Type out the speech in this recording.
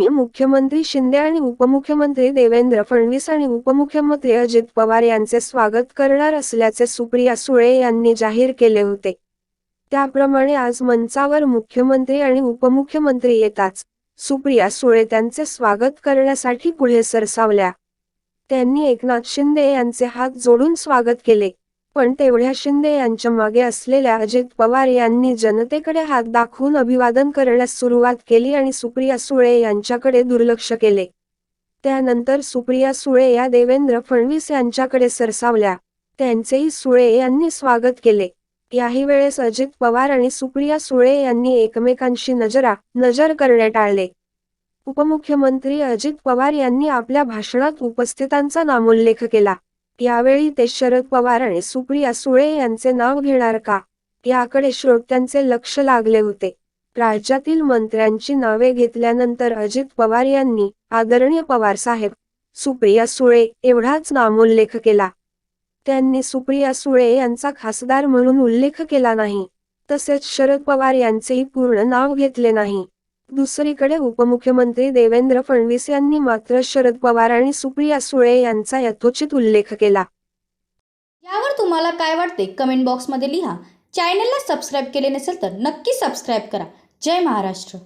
मी मुख्यमंत्री शिंदे आणि उपमुख्यमंत्री देवेंद्र फडणवीस आणि उपमुख्यमंत्री अजित पवार यांचे स्वागत करणार असल्याचे सुप्रिया सुळे यांनी जाहीर केले होते. त्याप्रमाणे आज मंचावर मुख्यमंत्री आणि उपमुख्यमंत्री येताच सुप्रिया सुळे त्यांचे स्वागत करण्यासाठी पुढे सरसावल्या. त्यांनी एकनाथ शिंदे यांचे हात जोडून स्वागत केले. पण तेवढ्या शिंदे यांच्या मागे असलेल्या अजित पवार यांनी जनतेकडे हात दाखवून अभिवादन करण्यास सुरुवात केली आणि सुप्रिया सुळे यांच्याकडे दुर्लक्ष केले. त्यानंतर सुप्रिया सुळे या देवेंद्र फडणवीस यांच्याकडे सरसावल्या. त्यांचेही सुळे यांनी स्वागत केले. याही वेळेस अजित पवार आणि सुप्रिया सुळे यांनी एकमेकांशी नजरा नजर करणे टाळले. उपमुख्यमंत्री अजित पवार यांनी आपल्या भाषणात उपस्थितांचा नामोल्लेख केला. यावेळी ते शरद पवार आणि सुप्रिया सुळे यांचे नाव घेणार का? याकडे श्रोत्यांचे लक्ष लागले होते. राज्यातील मंत्र्यांची नावे घेतल्यानंतर अजित पवार यांनी आदरणीय पवार साहेब सुप्रिया सुळे एवढाच नामोल्लेख केला. त्यांनी सुप्रिया सुळे यांचा खासदार म्हणून उल्लेख केला नाही. तसेच शरद पवार यांचेही पूर्ण नाव घेतले नाही. दुसरीकडे उपमुख्यमंत्री देवेंद्र फडणवीस यांनी मात्र शरद पवार आणि सुप्रिया सुळे यांचा यथोचित उल्लेख केला. यावर तुम्हाला काय वाटते? कमेंट बॉक्समध्ये लिहा. चॅनलला सबस्क्राईब केले नसेल तर नक्की सबस्क्राईब करा. जय महाराष्ट्र.